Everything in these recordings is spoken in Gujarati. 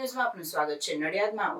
ન્યૂઝમાં આપનું સ્વાગત છે નડિયાદમાં.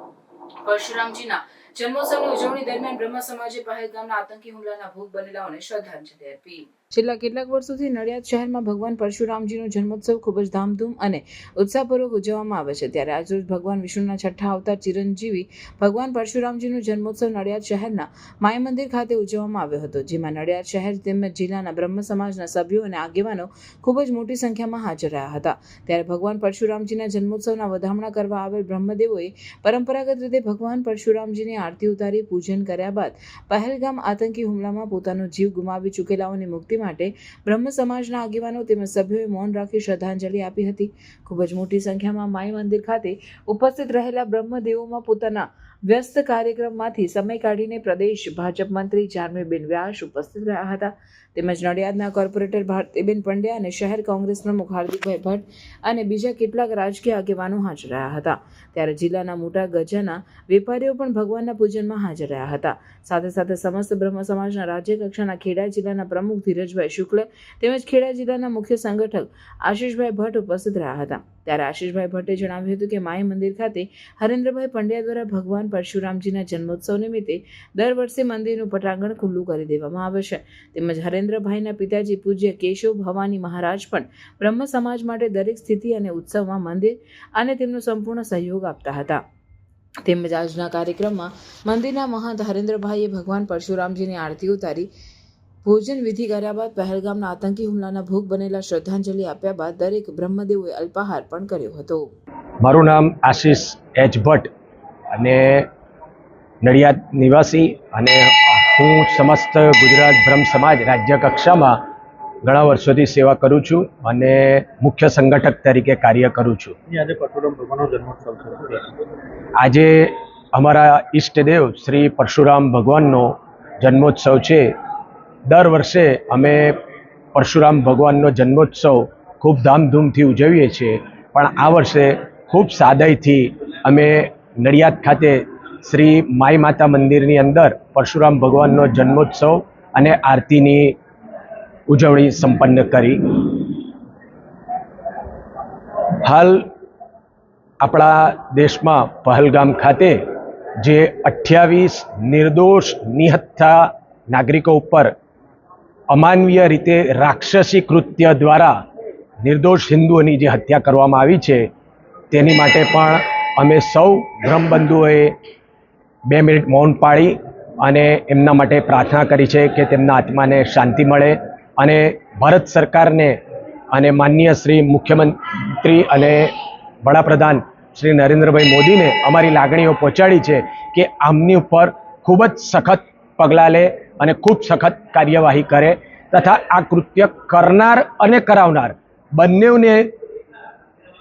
પરશુરામજીના જન્મોત્સવની ઉજવણી દરમિયાન બ્રહ્મ સમાજે પહેલગામના આતંકી હુમલાના ભોગ બનેલાઓને શ્રદ્ધાંજલિ અર્પી. છેલ્લા કેટલાક વર્ષોથી નડિયાદ શહેરમાં ભગવાન પરશુરામજીનો જન્મોત્સવ ખૂબ જ ધામધૂમ અને ઉત્સાહપૂર્વક ઉજવવામાં આવે છે. ત્યારે આજરોજ ભગવાન વિષ્ણુના છઠ્ઠા અવતાર ચિરંજીવી ભગવાન પરશુરામજીનો જન્મોત્સવ નડિયાદ શહેરના માય મંદિર ખાતે ઉજવવામાં આવ્યો હતો, જેમાં નડિયાદ શહેર તેમજ જિલ્લાના બ્રહ્મ સમાજના સભ્યો અને આગેવાનો ખૂબ જ મોટી સંખ્યામાં હાજર રહ્યા હતા. ત્યારે ભગવાન પરશુરામજીના જન્મોત્સવના વધામણા કરવા આવેલ બ્રહ્મદેવોએ પરંપરાગત રીતે ભગવાન પરશુરામજીની આરતી ઉતારી, પૂજન કર્યા બાદ પહેલગામ આતંકી હુમલામાં પોતાનો જીવ ગુમાવી ચૂકેલાઓની મુક્તિ માટે બ્રહ્મ સમાજના આગેવાનો તેમજ સભ્યોએ મૌન રાખી શ્રદ્ધાંજલિ આપી હતી. ખૂબ જ મોટી સંખ્યામાં માઈ મંદિર ખાતે ઉપસ્થિત રહેલા બ્રહ્મદેવોમાં પોતાના વ્યસ્ત કાર્યક્રમમાંથી સમય કાઢીને પ્રદેશ ભાજપ મંત્રી જાનવીબેન વ્યાસ ઉપસ્થિત રહ્યા હતા. તેમજ નડિયાદના કોર્પોરેટર ભારતીબેન પંડ્યા અને શહેર કોંગ્રેસ પ્રમુખ હાર્દિકભાઈ ભટ્ટ અને બીજા કેટલાક રાજકીય આગેવાનો હાજર રહ્યા હતા. ત્યારે જિલ્લાના મોટા ગજાના વેપારીઓ પણ ભગવાનના પૂજનમાં હાજર રહ્યા હતા. સાથે સાથે સમસ્ત બ્રહ્મ સમાજના રાજ્ય કક્ષાના ખેડા જિલ્લાના પ્રમુખ ધીરજભાઈ શુક્લ તેમજ ખેડા જિલ્લાના મુખ્ય સંગઠક આશીષભાઈ ભટ્ટ ઉપસ્થિત રહ્યા હતા. ત્યારે આશીષભાઈ ભટ્ટે જણાવ્યું હતું કે માય મંદિર ખાતે હરેન્દ્રભાઈ પંડ્યા દ્વારા ભગવાન પરશુરામજીના જન્મોત્સવ નિમિત્તે દર વર્ષે મંદિરનું પટાંગણ ખુલ્લું કરી દેવામાં આવે તેમજ હરેન્દ્રભાઈના પિતાજી પૂજ્ય કેશવ ભવાની મહારાજ પણ બ્રહ્મ સમાજ માટે દરેક સ્થિતિ અને ઉત્સવમાં મંદિર અને તેમનો સંપૂર્ણ સહયોગ આપતા હતા. તેમજ આજના કાર્યક્રમમાં મંદિરના મહંત હરેન્દ્રભાઈએ ભગવાન પરશુરામજીની આરતી ઉતારી ભોજન વિધિ કર્યા બાદ પહેલગામના આતંકી હુમલાના ભોગ બનેલા શ્રદ્ધાંજલિ આપ્યા બાદ દરેક બ્રહ્મદેવોએ અલ્પાહાર પણ કર્યો હતો. મારું નામ આશીષ એચ ભટ્ટ અને નડિયાદ નિવાસી અને હું સમસ્ત ગુજરાત બ્રહ્મ સમાજ રાજ્ય કક્ષામાં ઘણા વર્ષોથી સેવા કરું છું અને મુખ્ય સંગઠક તરીકે કાર્ય કરું છું. આજે પરશુરામ ભગવાનનો જન્મોત્સવ આજે અમારા ઈષ્ટદેવ શ્રી પરશુરામ ભગવાનનો જન્મોત્સવ છે. દર વર્ષે અમે પરશુરામ ભગવાનનો જન્મોત્સવ ખૂબ ધામધૂમથી ઉજવીએ છીએ. પણ આ વર્ષે ખૂબ સાદાઈથી અમે નડિયાદ ખાતે શ્રી માઈ માતા મંદિરની અંદર પરશુરામ ભગવાનનો જન્મોત્સવ અને આરતીની ઉજવણી સંપન્ન કરી. હાલ આપણા દેશમાં પહલગામ ખાતે જે અઠ્યાવીસ નિર્દોષ નિહત્થા નાગરિકો ઉપર અમાનવીય રીતે રાક્ષસી કૃત્ય દ્વારા નિર્દોષ હિન્દુઓની જે હત્યા કરવામાં આવી છે, તેની માટે પણ અમે સૌ બ્રહ્મબંધુઓએ બે મિનિટ મૌન પાળી અને એમના માટે પ્રાર્થના કરી છે કે તેમના આત્માને શાંતિ મળે અને ભારત સરકારને અને માનનીય શ્રી મુખ્યમંત્રી અને વડાપ્રધાન શ્રી નરેન્દ્રભાઈ મોદીને અમારી લાગણીઓ પહોંચાડી છે કે આમની ઉપર ખૂબ જ સખત પગલાં લે અને ખૂબ સખત કાર્યવાહી કરે તથા આ કૃત્ય કરનાર અને કરાવનાર બંનેઓને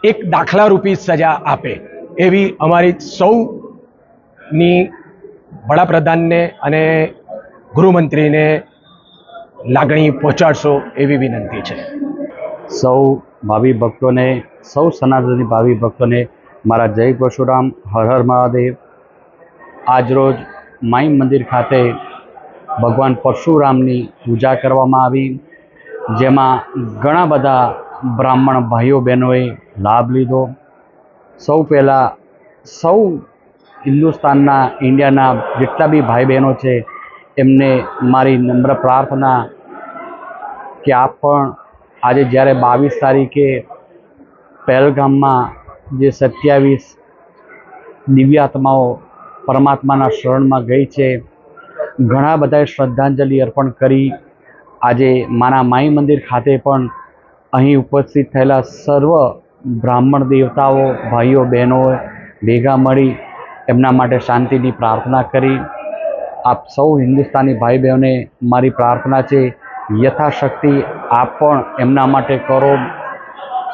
એક દાખલારૂપી સજા આપે. એવી અમારી સૌની વડાપ્રધાનને અને ગૃહમંત્રીને લાગણી પહોંચાડશો એવી વિનંતી છે. સૌ ભાવિ ભક્તોને, સૌ સનાતની ભાવિ ભક્તોને મારા જય પરશુરામ, હર હર મહાદેવ. આજરોજ માઈ મંદિર ખાતે ભગવાન પરશુરામની પૂજા કરવામાં આવી, જેમાં ઘણા બધા બ્રાહ્મણ ભાઈઓ બહેનોએ લાભ લીધો. સૌ પહેલાં સૌ હિન્દુસ્તાનના, ઇન્ડિયાના જેટલા બી ભાઈ બહેનો છે, એમને મારી નમ્ર પ્રાર્થના કે આપ પણ આજે જ્યારે બાવીસ તારીખે પહેલગામમાં જે સત્યાવીસ દિવ્યાત્માઓ પરમાત્માના શરણમાં ગઈ છે, ઘણા બધાએ શ્રદ્ધાંજલિ અર્પણ કરી. આજે માના માઈ મંદિર ખાતે પણ અહીં ઉપસ્થિત થયેલા સર્વ બ્રાહ્મણ દેવતાઓ, ભાઈઓ બહેનો ભેગા મળી એમના માટે શાંતિની પ્રાર્થના કરી. આપ સૌ હિન્દુસ્તાની ભાઈ બહેનોને મારી પ્રાર્થના છે, યથાશક્તિ આપ પણ એમના માટે કરો.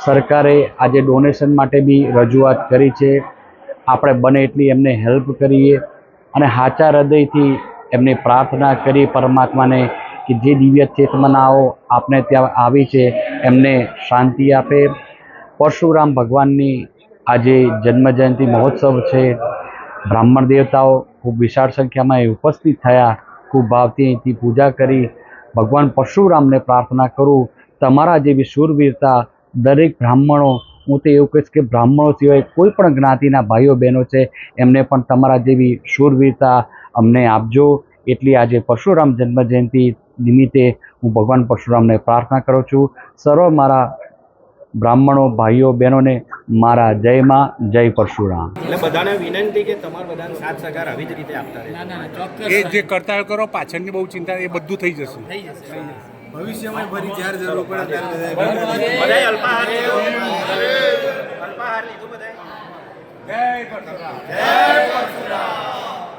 સરકારે આજે ડોનેશન માટે બી રજૂઆત કરી છે. આપણે બને એટલી એમને હેલ્પ કરીએ અને સાચા હૃદયથી એમની પ્રાર્થના કરી પરમાત્માને કે જે દિવ્ય ચેતનાઓ આપને ત્યાં આવી છે, એમને શાંતિ આપે. પરશુરામ ભગવાનની આજે જન્મજયંતિ મહોત્સવ છે. બ્રાહ્મણ દેવતાઓ ખૂબ વિશાળ સંખ્યામાં એ ઉપસ્થિત થયા. ખૂબ ભાવથી અહીંથી પૂજા કરી. ભગવાન પરશુરામને પ્રાર્થના કરું. તમારા જેવી શૂરવીરતા દરેક બ્રાહ્મણો, હું તો એવું કહીશ કે બ્રાહ્મણો સિવાય કોઈ પણ જ્ઞાતિના ભાઈઓ બહેનો છે, એમને પણ તમારા જેવી શૂરવીરતા અમને આપજો. એટલી આજે પરશુરામ જન્મ જયંતિ નિમિત્તે હું ભગવાન પરશુરામને પ્રાર્થના કરું છું. સર્વ મારા બ્રાહ્મણો ભાઈઓ બહેનોને મારા જયમાં જય પરશુરામ. એટલે બધાને વિનંતી કે તમારા બધાને સાથ સહકાર આવી જ રીતે આપતા રહે. એ જે કરતા કરો પાછળની બહુ ચિંતા એ બધું થઈ જશે. ભવિષ્યમાં ફરી જ્યારે જરૂર પડે ત્યારે બધા બધાય અલ્પાહાર લીધું બધા જય પરશુરામ. જય પરશુરામ.